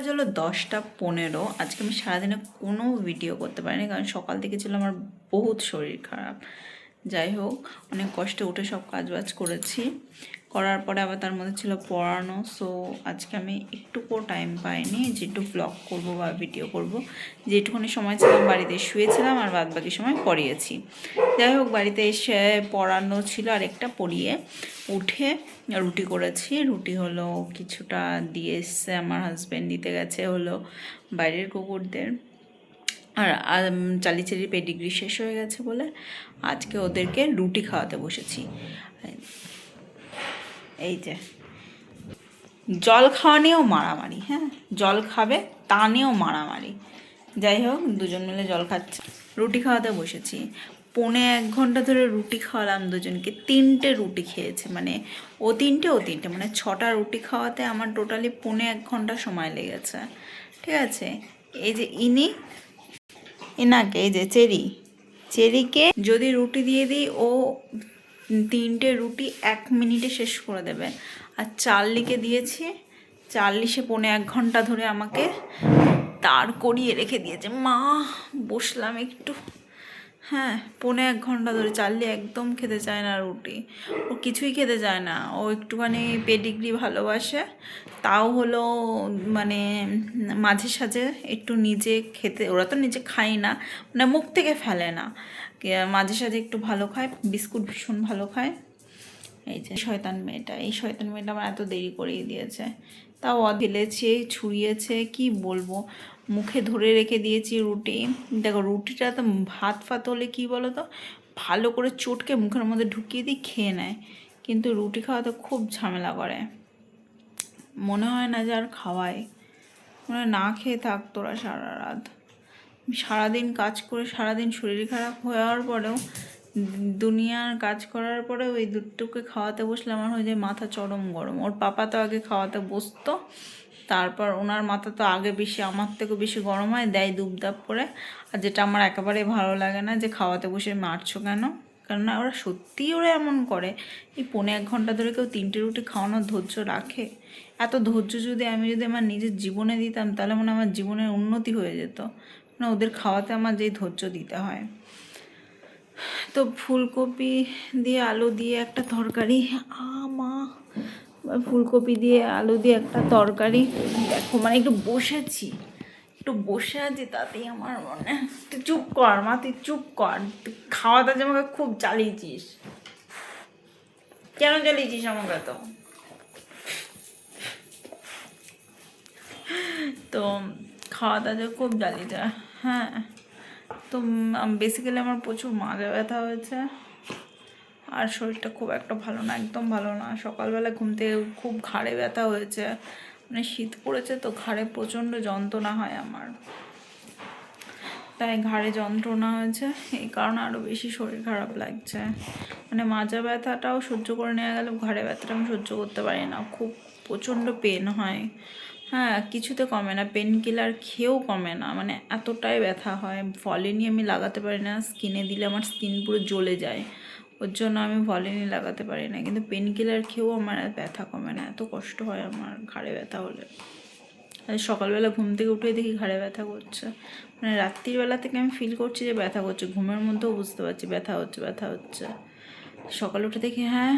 আজ হলো দশটা পনেরো। আজকে আমি সারাদিনে কোনো ভিডিও করতে পারিনি, কারণ সকাল থেকে ছিল আমার বহুত শরীর খারাপ। যাই হোক, অনেক কষ্টে উঠে সব কাজবাজ করেছি। করার পরে আবার তার মধ্যে ছিল পড়ানো। সো আজকে আমি একটুকুও টাইম পাইনি যে একটু ব্লগ করব বা ভিডিও করব। যেটুকুনি সময় ছিলাম বাড়িতে শুয়েছিলাম আর বাদ বাকি সময় পড়িয়েছি। যাই হোক, বাড়িতে এসে পড়ানো ছিল আর একটা পড়িয়ে উঠে রুটি করেছি। রুটি হলো কিছুটা দিয়ে এসছে, আমার হাজব্যান্ড দিতে গেছে হলো বাইরের কুকুরদের। আর চালিচালি পেডিগ্রি শেষ হয়ে গেছে বলে আজকে ওদেরকে রুটি খাওয়াতে বসেছি। এই যে। জল খাওয়া নিয়েও মারামারি হ্যাঁ? জল খাবে তা নিয়েও মারামারি। যাই হোক, দুজন মিলে জল খাচ্ছে। রুটি খাওয়াতে বসেছি। পৌনে এক ঘণ্টা ধরে রুটি খাওয়ালাম দুজনকে। তিনটে রুটি খেয়েছে মানে ও তিনটে ও তিনটে। মানে ছটা রুটি খাওয়াতে আমার টোটালি পৌনে এক ঘণ্টা সময় লেগেছে। ঠিক আছে? এই যে ইনি, এনাকে, এই যে চেরি। চেরিকে যদি রুটি দিয়ে দিই, ও তিনটে রুটি এক মিনিটে শেষ করে দেবে। আর চার্লিকে দিয়েছি। চার্লিশে পৌনে এক ঘণ্টা ধরে আমাকে তার করিয়ে রেখে দিয়েছে। মা, বসলাম একটু। হ্যাঁ পৌনে এক ঘণ্টা ধরে। চার্লি একদম খেতে চায় না রুটি। ও কিছুই খেতে চায় না। ও একটুখানি পেডিগ্রি ভালোবাসে। তাও হলো মানে মাঝে সাঝে একটু নিজে খেতে, ওরা তো নিজে খায় না মানে মুখ থেকে ফেলে না। মাঝে সাঝে একটু ভালো খায়, বিস্কুট ভীষণ ভালো খায়। এই যে শয়তান মেয়েটা, এই শয়তান মেয়েটা আমার এত দেরি করিয়ে দিয়েছে। তাও অ ঢেলেছে ছুঁড়িয়েছে কি বলব? মুখে ধরে রেখে দিয়েছি রুটি। দেখো, রুটিটা তো ভাত ফাত হলে কী বলো তো ভালো করে চটকে মুখের মধ্যে ঢুকিয়ে দিই খেয়ে নেয়। কিন্তু রুটি খাওয়াতে খুব ঝামেলা করে। মনে হয় না যে আর খাওয়ায়। মনে না খেয়ে থাক তোরা সারা রাত। সারাদিন কাজ করে সারাদিন শরীর খারাপ হওয়ার পরেও, দুনিয়ার কাজ করার পরে ওই দুটোকে খাওয়াতে বসলে আমার হয়ে যায় মাথা চরম গরম। ওর পাপা তো আগে খাওয়াতে বসতো। তারপর ওনার মাথা তো আগে বেশি, আমার থেকেও বেশি গরম হয়, দেয় দুবদাপ করে। আর যেটা আমার একেবারেই ভালো লাগে না যে খাওয়াতে বসে মারছো কেন? কেননা ওরা সত্যিই ওরা এমন করে। এই পৌনে এক ঘণ্টা ধরে কেউ তিনটে রুটি খাওয়ানোর ধৈর্য রাখে। এত ধৈর্য যদি আমি যদি আমার নিজের জীবনে দিতাম, তাহলে মনে আমার জীবনের উন্নতি হয়ে যেত। মানে ওদের খাওয়াতে আমার যেই ধৈর্য দিতে হয়। তো ফুলকপি দিয়ে, আলু দিয়ে একটা তরকারি, আ মা! ফুলকপি দিয়ে, আলু দিয়ে একটা তরকারি। দেখো মানে একটু বসেছি। একটু বসে আছি তাতেই আমার মনে তুই চুপ কর, মা, তুই চুপ কর। তুই খাওয়াটা যে আমাকে খুব জ্বালিয়েছিস। কেন জ্বালিয়েছিস আমাকে তো তো খাওয়াটা যে খুব জ্বালিয়ে যায় হ্যাঁ তো বেসিক্যালি আমার প্রচুর মাজা ব্যথা হয়েছে। আর শরীরটা খুব একটা ভালো না, একদম ভালো না। সকালবেলা ঘুম থেকে খুব ঘাড়ে ব্যথা হয়েছে মানে শীত পড়েছে তো ঘাড়ে প্রচণ্ড যন্ত্রণা হয় আমার। তাই ঘাড়ে যন্ত্রণা হয়েছে, এই কারণে আরও বেশি শরীর খারাপ লাগছে। মানে মাজা ব্যথাটাও সহ্য করে নেওয়া গেলে ঘাড়ে ব্যথাটা আমি সহ্য করতে পারি না, খুব প্রচণ্ড পেন হয়। হ্যাঁ কিছুতে কমে না পেন কিলার খেয়েও কমে না মানে এতটাই ব্যথা হয়। ফলে নিয়ে আমি লাগাতে পারি না স্কিনে দিলে আমার স্কিন পুরো জ্বলে যায়। ওর জন্য আমি ভলিনি লাগাতে পারি না কিন্তু পেন কিলার খেয়েও আমার আর ব্যথা কমে না। এত কষ্ট হয় আমার ঘাড়ে ব্যথা হলে। সকালবেলা ঘুম থেকে উঠে দেখি ঘাড়ে ব্যথা করছে। মানে রাত্রির বেলা থেকে আমি ফিল করছি যে ব্যথা করছে। ঘুমের মধ্যেও বুঝতে পারছি ব্যথা হচ্ছে ব্যথা হচ্ছে। সকালে উঠে দেখি হ্যাঁ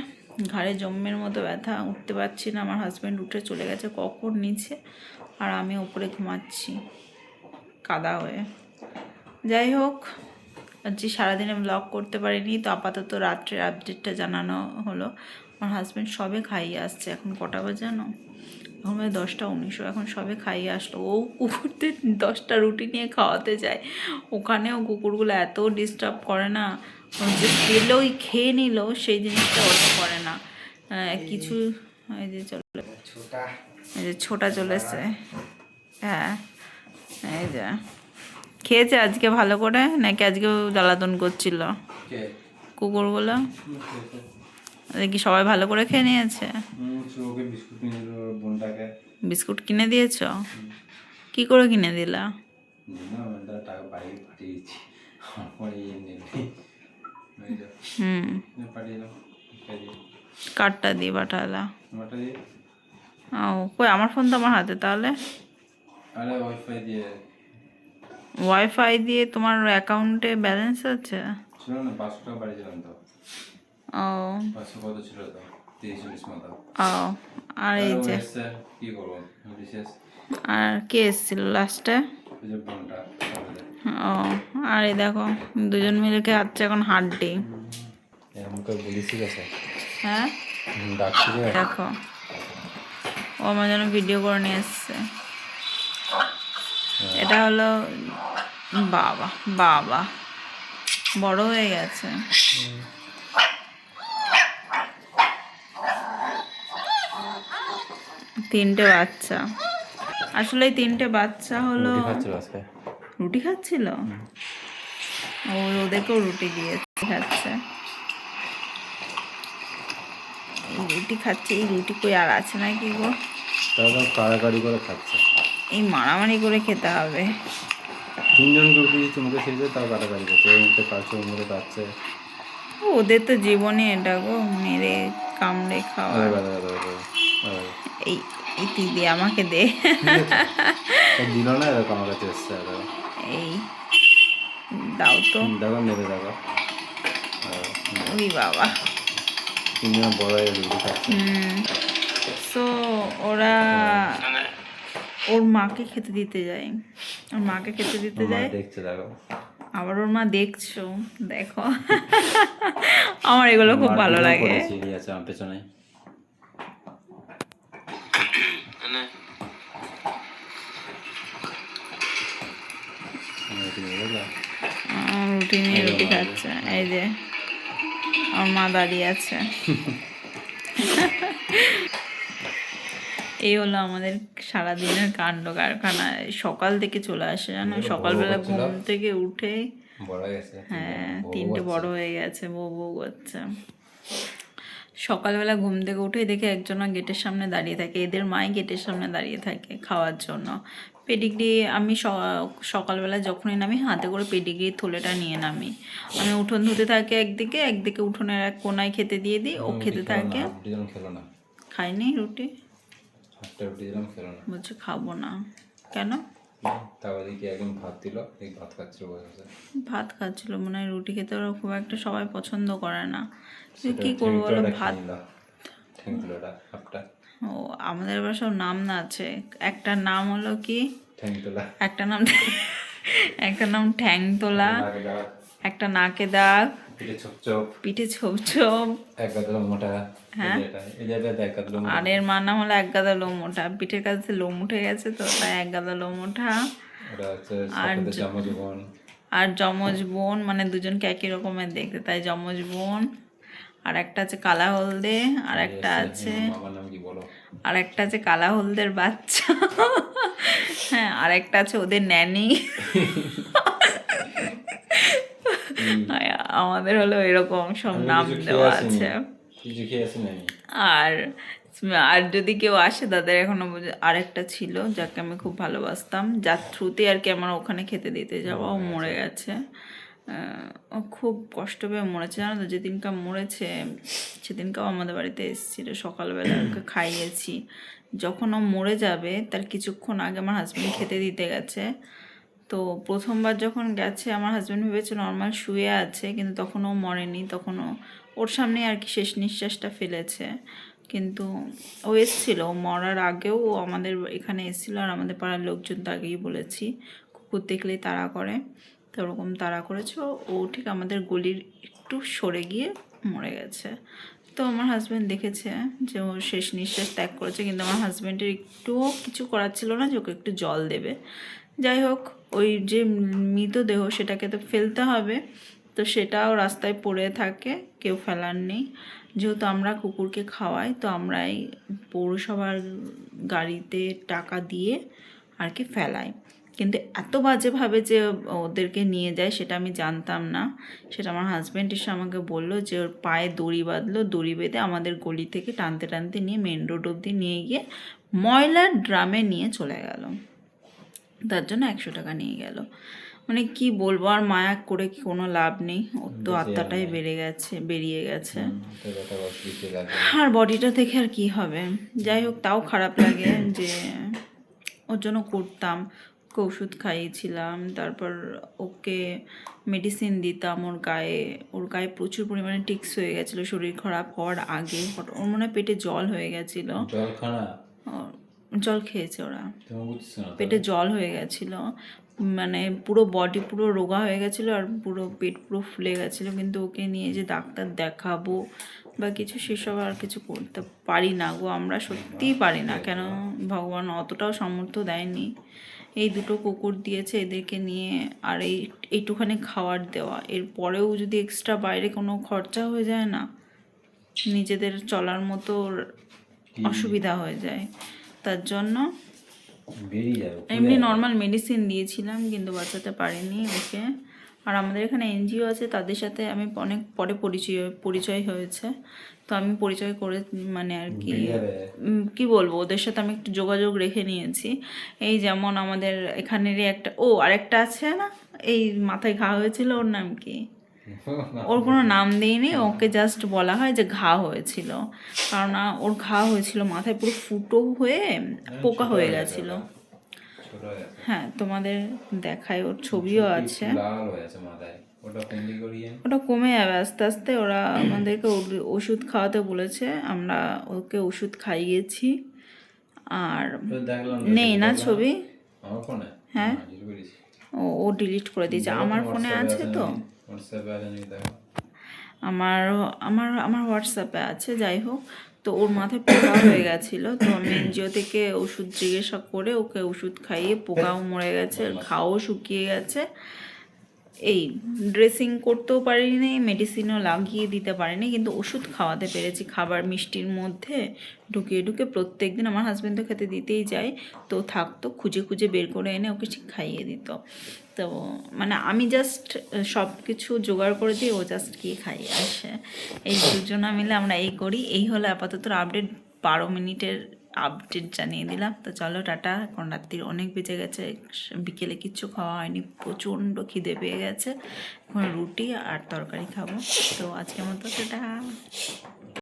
ঘাড়ে জম্মের মতো ব্যথা, উঠতে পারছি না। আমার হাজব্যান্ড উঠে চলে গেছে কখন নিচে আর আমি ওপরে ঘুমাচ্ছি। কাদা হয়ে। যাই হোক আজকে সারাদিনে ব্লগ করতে পারিনি তো আপাতত রাত্রের আপডেটটা জানানো হলো। আমার হাজব্যান্ড সবে খাইয়ে আসছে এখন কটা বাজে জানো? এখন বাজে দশটা উনিশশো এখন সবে খাইয়ে আসলো। ও কুকুরদের দশটা রুটি নিয়ে খাওয়াতে যায়। ওখানেও কুকুরগুলো এত ডিস্টার্ব করে না যে পেলেই খেয়ে নিল সেই জিনিসটা ওটা করে না। কিছু এই যে চলে এই যে ছোটা চলেছে। হ্যাঁ এই যে। খেয়েছে আজকে ভালো করে? নাকি আজকেও জ্বালাতন করছিল? কুকুরগুলো কি সবাই ভালো করে খেয়ে নিয়েছে? বিস্কুট কিনে দিয়েছ? কি করে কিনে দিলা? ইয়ে হুম। কার্ডটা দিয়ে পাঠালা। ও কই আমার ফোন তো আমার হাতে তাহলে? আরে ওয়াইফাই দিয়ে। ওয়াইফাই দিয়ে তোমার অ্যাকাউন্টে ব্যালেন্স আছে? ছিল না পাঁচশো টাকা বাড়িয়েছিলাম তো। ও। পাঁচশো কত ছিল তো? তিরিশ চল্লিশ মতো। ও আর এই যে? কি করব? আর কে এসেছিল লাস্টে। ও আর এই দেখো দুজন মিলে খাচ্ছে এখন হাড্ডি। আমাকে বলিস ঠিক আছে? হ্যাঁ? দেখো ও আমার জন্য ভিডিও করে নিয়ে এসছে। এটা হলো বাবা বাবা। বড় হয়ে গেছে। তিনটে বাচ্চা। আসলে তিনটে বাচ্চা হলো রুটি খাচ্ছিল ও ওদেরকেও রুটি দিয়েছে খাচ্ছে। এই রুটি খাচ্ছে এই রুটি কই আর আছে নাকি গো? তারপর কাড়াকাড়ি করে খাচ্ছে। এই মারামারি করে খেতে হবে। তিনজনকে খেয়েছে তাও কাড়াকাড়ি করছে। ওর মুখে কাটছে ওর মুখে কাটছে ওদের তো জীবনে এটা গো মেরে কামড়ে খাওয়া। এই এই তুই দে আমাকে দে। দিল না এরকম আমার কাছে এসছে আর। এই দাও তো। দেখো নেবে দেখো। আর ওই বাবা। তিনজন বড় হয়ে হুম। সো ওরা ওর মাকে খেতে দিতে যায়। মাকে খেতে দিতে যায়। দেখছে দেখো। আবার ওর মা দেখছ দেখো। আমার এগুলো খুব ভালো লাগে। আমার পেছনে। রুটি নিয়ে রুটি খাচ্ছে এই যে। আমার মা দাঁড়িয়ে আছে। এই হলো আমাদের সারাদিনের কাণ্ড কারখানা। সকাল থেকে চলে আসে জানো? সকালবেলা ঘুম থেকে উঠে হয়ে তিনটে। বড় হয়ে গেছে বউ বউ বাচ্চা সকালবেলা ঘুম থেকে উঠে দেখে একজনা গেটের সামনে দাঁড়িয়ে থাকে এদের মাই গেটের সামনে দাঁড়িয়ে থাকে খাওয়ার জন্য। পেডিগ্রি আমি সকালবেলা যখনই নামি হাতে করে পেডিগ্রি থলেটা নিয়ে নামি। আমি উঠোন ধুতে থাকি একদিকে একদিকে উঠোনের এক কোনায় খেতে দিয়ে দিই ও খেতে থাকে। খাইনি রুটি? একটা রুটি দিলাম খেলো না। বলছে খাব না। কেন? তারপর দেখি একদম ভাত দিল এই ভাত খাচ্ছিল বসে ভাত খাচ্ছিল মনে হয় রুটি খেতে ওরা খুব একটা সবাই পছন্দ করে না। কি করব বলো ভাত ও আমাদের এবার সব নাম না আছে। একটা নাম হলো কি? একটা নাম একটা নাম ঠ্যাং তোলা। একটা নাকে দাগ পিঠে ছোপ ছোপ পিঠে ছোপ ছোপ এক গাদলা মোটা হ্যাঁ। এই যে জায়গাটা এক মোটা আর এর মার নাম হলো এক গাদা লোম ওঠা পিঠের কাছে লোম উঠে গেছে তো তাই এক গাদা লোম ওঠা ওটা হচ্ছে বোন। আর যমজ বোন মানে দুজনকে একই রকমের দেখতে তাই যমজ বোন। আর একটা আছে কালা হলদে আর একটা আছে বলো? আর একটা আছে কালা হলদের বাচ্চা। হ্যাঁ আর একটা আছে ওদের ন্যানি। আমাদের হলো এরকম সব নাম দেওয়া আছে। আর আর যদি কেউ আসে তাদের এখনও আরেকটা ছিল যাকে আমি খুব ভালোবাসতাম। যার থ্রুতে আর কি আমার ওখানে খেতে দিতে যাওয়া ও মরে গেছে। ও খুব কষ্ট পেয়ে মরেছে জানো তো? যেদিনকা মরেছে সেদিনকাও আমাদের বাড়িতে এসেছিল। সকালবেলা ওকে খাইয়েছি। যখন ও মরে যাবে তার কিছুক্ষণ আগে আমার হাজব্যান্ড খেতে দিতে গেছে। তো প্রথমবার যখন গেছে, আমার হাজব্যান্ড ভেবেছে নর্মাল শুয়ে আছে, কিন্তু তখন ও মরেনি তখন ও ওর সামনে আর কি শেষ নিঃশ্বাসটা ফেলেছে। কিন্তু ও এসেছিল মরার আগেও ও আমাদের এখানে এসেছিল, আর আমাদের পাড়ার লোকজন তো আগেই বলেছি, কুকুর দেখলেই তাড়া করে। তো ওরকম তাড়া করেছে, ও ঠিক আমাদের গলির একটু সরে গিয়ে মরে গেছে। তো আমার হাজব্যান্ড দেখেছে যে ও শেষ নিঃশ্বাস ত্যাগ করেছে, কিন্তু আমার হাজব্যান্ডের একটুও কিছু করার ছিল না যে ওকে একটু জল দেবে। যাই হোক ওই যে মৃতদেহ সেটাকে তো ফেলতে হবে, তো সেটাও রাস্তায় পড়ে থাকে, কেউ ফেলার নেই। যেহেতু আমরা কুকুরকে খাওয়াই, তো আমরাই পৌরসভার গাড়িতে টাকা দিয়ে আর কি ফেলাই। কিন্তু এত বাজেভাবে যে ওদেরকে নিয়ে যায় সেটা আমি জানতাম না। সেটা আমার হাজব্যান্ড এসে আমাকে বলল যে ওর পায়ে দড়ি বাঁধলো, দড়ি বেঁধে আমাদের গলি থেকে টানতে টানতে নিয়ে মেন রোড অবধি নিয়ে গিয়ে ময়লার ড্রামে নিয়ে চলে গেল। তার জন্য একশো টাকা নিয়ে গেল। মানে কি বলব আর মায়া করে কি কোনো লাভ নেই। ওর তো আত্মাটাই বেড়ে গেছে বেরিয়ে গেছে। আর বডিটা দেখে আর কি হবে? যাই হোক তাও খারাপ লাগে যে ওর জন্য করতাম ওকে ওষুধ খাইয়েছিলাম তারপর ওকে মেডিসিন দিতাম ওর গায়ে ওর গায়ে প্রচুর পরিমাণে টিক্স হয়ে গেছিল শরীর খারাপ হওয়ার আগে। ওর মনে হয় পেটে জল হয়ে গেছিল। জল খেয়েছে ওরা। পেটে জল হয়ে গেছিল। মানে পুরো বডি পুরো রোগা হয়ে গেছিল আর পুরো পেট পুরো ফুলে গেছিল। কিন্তু ওকে নিয়ে যে ডাক্তার দেখাবো বা কিছু সেসব আর কিছু করতে পারি না গো। আমরা সত্যিই পারি না। কেন? ভগবান অতটাও সামর্থ্য দেয়নি। এই দুটো কুকুর দিয়েছে এদেরকে নিয়ে আর এই এইটুখানি খাবার দেওয়া। এর পরেও যদি এক্সট্রা বাইরে কোনো খরচা হয়ে যায় না নিজেদের চলার মতো অসুবিধা হয়ে যায়। তার জন্য। এমনি নর্মাল মেডিসিন দিয়েছিলাম কিন্তু বাঁচাতে পারিনি ওকে। আর আমাদের এখানে এনজিও আছে তাদের সাথে আমি অনেক পরে পরিচয় পরিচয় হয়েছে। তো আমি পরিচয় করে মানে আর কি কি বলব ওদের সাথে আমি একটু যোগাযোগ রেখে নিয়েছি। এই যেমন আমাদের এখানেরই একটা ও আরেকটা আছে না? এই মাথায় ঘা হয়েছিল ওর নাম কি? ওর কোনো নাম দিইনি ওকে জাস্ট বলা হয় যে ঘা হয়েছিল। কারণ ওর ঘা হয়েছিল মাথায় পুরো ফুটো হয়ে পোকা হয়ে গেছিল। হয়ে হ্যাঁ তোমাদের দেখায় ওর ছবিও আছে। হয়ে ওটা কমে যাবে আস্তে আস্তে ওরা আমাদেরকে ওষুধ খাওয়াতে বলেছে আমরা ওকে ওষুধ খাইয়েছি। আর নেই না ছবি। হ্যাঁ। ও ও ডিলিট করে দিয়েছে। আমার ফোনে আছে তো। আমার আমার আমার হোয়াটসঅ্যাপে আছে যাই হোক। তো ওর মাথায় পোকা হয়ে গেছিল তো আমি এনজিও থেকে ওষুধ জিজ্ঞাসা করে ওকে ওষুধ খাইয়ে পোকাও মরে গেছে ঘাও শুকিয়ে গেছে। এই ড্রেসিং করতেও পারিনি মেডিসিনও লাগিয়ে দিতে পারিনি, কিন্তু ওষুধ খাওয়াতে পেরেছি। খাবার মিষ্টির মধ্যে ঢুকিয়ে ঢুকে প্রত্যেক দিন আমার হাজব্যান্ড তো খেতে দিতেই যায়, তো থাকতো খুঁজে খুঁজে বের করে এনে ওকে ঠিক খাইয়ে দিত। তো মানে আমি জাস্ট সব কিছু জোগাড় করে দিই ও জাস্ট গিয়ে খাইয়ে আসে। এই দুজনা মিলে আমরা এই করি। এই হলো আপাতত আপডেট বারো মিনিটের আপডেট জানিয়ে দিলাম। তো চলো, টাটা। এখন রাত্রির অনেক বেজে গেছে। বিকেলে কিচ্ছু খাওয়া হয়নি। প্রচণ্ড খিদে পেয়ে গেছে। এখন রুটি আর তরকারি খাব। তো আজকের মতো, টাটা।